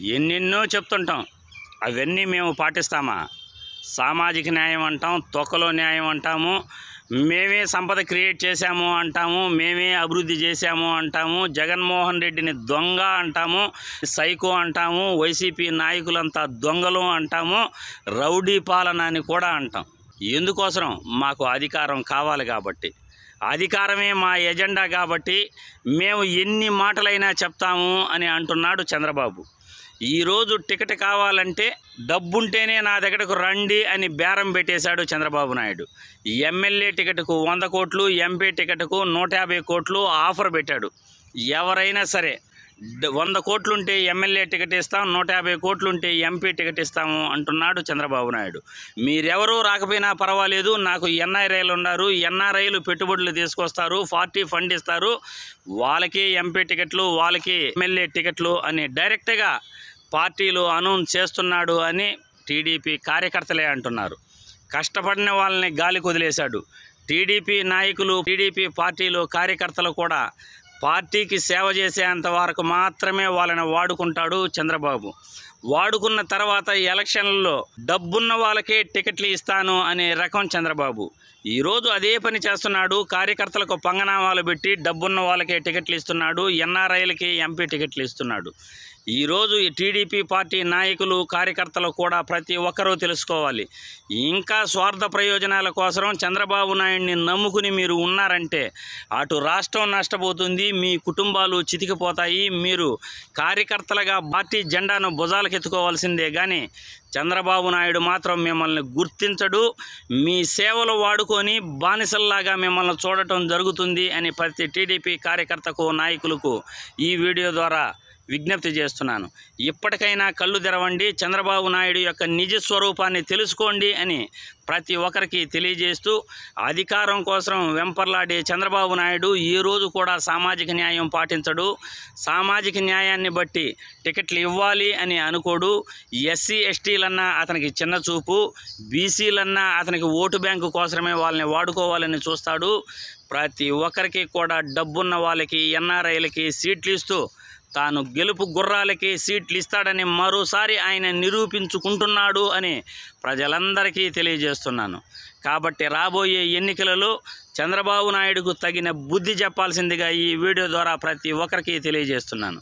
ఎన్నెన్నో చెప్తుంటాం. అవన్నీ మేము పాటిస్తామా? సామాజిక న్యాయం అంటాం తొక్కలో న్యాయం అంటాము మేమే సంపద క్రియేట్ చేశాము అంటాము మేమే అభివృద్ధి చేశాము అంటాము జగన్మోహన్ రెడ్డిని దొంగ అంటాము సైకో అంటాము వైసీపీ నాయకులంతా దొంగలు అంటాము రౌడీ పాలన అని కూడా అంటాం. ఎందుకోసం మాకు అధికారం కావాలి కాబట్టి. అధికారమే మా ఎజెండా కాబట్టి మేము ఎన్ని మాటలైనా చెప్తాము అని అంటున్నాడు చంద్రబాబు. ఈరోజు టికెట్ కావాలంటే డబ్బుంటేనే నా దగ్గరకు రండి అని బేరం పెట్టేశాడు చంద్రబాబు నాయుడు. ఎమ్మెల్యే టికెట్కు వంద కోట్లు ఎంపీ టికెట్కు నూట యాభై కోట్లు ఆఫర్ పెట్టాడు. ఎవరైనా సరే డ- వంద కోట్లుంటే ఎమ్మెల్యే టికెట్ ఇస్తాం నూట యాభై కోట్లుంటే ఎంపీ టికెట్ ఇస్తాము అంటున్నాడు చంద్రబాబు నాయుడు. మీరెవరూ రాకపోయినా పర్వాలేదు నాకు ఎన్ఆర్ఐలు ఉన్నారు ఎన్ఆర్ఐలు పెట్టుబడులు తీసుకొస్తారు పార్టీ ఫండ్ ఇస్తారు వాళ్ళకి ఎంపీ టికెట్లు వాళ్ళకి ఎమ్మెల్యే టికెట్లు అని డైరెక్ట్గా పార్టీలు అనౌన్స్ చేస్తున్నాడు అని టీడీపీ కార్యకర్తలే అంటున్నారు. కష్టపడిన వాళ్ళని గాలి కుదిలేశాడు టీడీపీ నాయకులు టీడీపీ పార్టీలు కార్యకర్తలు కూడా పార్టీకి సేవ చేసేంత వరకు మాత్రమే వాళ్ళని వాడుకుంటాడు చంద్రబాబు. వాడుకున్న తర్వాత ఎలక్షన్లలో డబ్బున్న వాళ్ళకే టికెట్లు ఇస్తాను అనే రకం చంద్రబాబు. ఈరోజు అదే పని చేస్తున్నాడు. కార్యకర్తలకు పంగనామాలు పెట్టి డబ్బున్న వాళ్ళకే టికెట్లు ఇస్తున్నాడు. ఎన్ఆర్ఐలకి ఎంపీ టికెట్లు ఇస్తున్నాడు. ఈరోజు టీడీపీ పార్టీ నాయకులు కార్యకర్తలు కూడా ప్రతి ఒక్కరూ తెలుసుకోవాలి. ఇంకా స్వార్థ ప్రయోజనాల కోసం చంద్రబాబు నాయుడిని నమ్ముకుని మీరు ఉన్నారంటే అటు రాష్ట్రం నష్టపోతుంది మీ కుటుంబాలు చితికిపోతాయి మీరు కార్యకర్తలుగా పార్టీ జెండాను ఎత్తుకోవాల్సిందే కానీ చంద్రబాబు నాయుడు మాత్రం మిమ్మల్ని గుర్తించడు మీ సేవలు వాడుకొని బానిసల్లాగా మిమ్మల్ని చూడటం జరుగుతుంది అని ప్రతి టీడీపీ కార్యకర్తకు నాయకులకు ఈ వీడియో ద్వారా విజ్ఞప్తి చేస్తున్నాను. ఇప్పటికైనా కళ్ళు తెరవండి చంద్రబాబు నాయుడు యొక్క నిజ స్వరూపాన్ని తెలుసుకోండి అని ప్రతి ఒక్కరికి తెలియజేస్తూ అధికారం కోసం వెంపర్లాడే చంద్రబాబు నాయుడు ఈ రోజు కూడా సామాజిక న్యాయం పాటించడు. సామాజిక న్యాయాన్ని బట్టి టికెట్లు ఇవ్వాలి అని అనుకోడు. ఎస్సీ ఎస్టీలన్నా అతనికి చిన్న చూపు. బీసీలన్నా అతనికి ఓటు బ్యాంకు కోసమే వాళ్ళని వాడుకోవాలని చూస్తాడు. ప్రతి ఒక్కరికి కూడా డబ్బున్న వాళ్ళకి ఎన్ఆర్ఐలకి సీట్లు ఇస్తూ తాను గెలుపు గుర్రాలకి సీట్లు ఇస్తాడని మరోసారి ఆయన నిరూపించుకుంటున్నాడు అని ప్రజలందరికీ తెలియజేస్తున్నాను. కాబట్టి రాబోయే ఎన్నికలలో చంద్రబాబు నాయుడుకు తగిన బుద్ధి చెప్పాల్సిందిగా ఈ వీడియో ద్వారా ప్రతి ఒక్కరికి తెలియజేస్తున్నాను.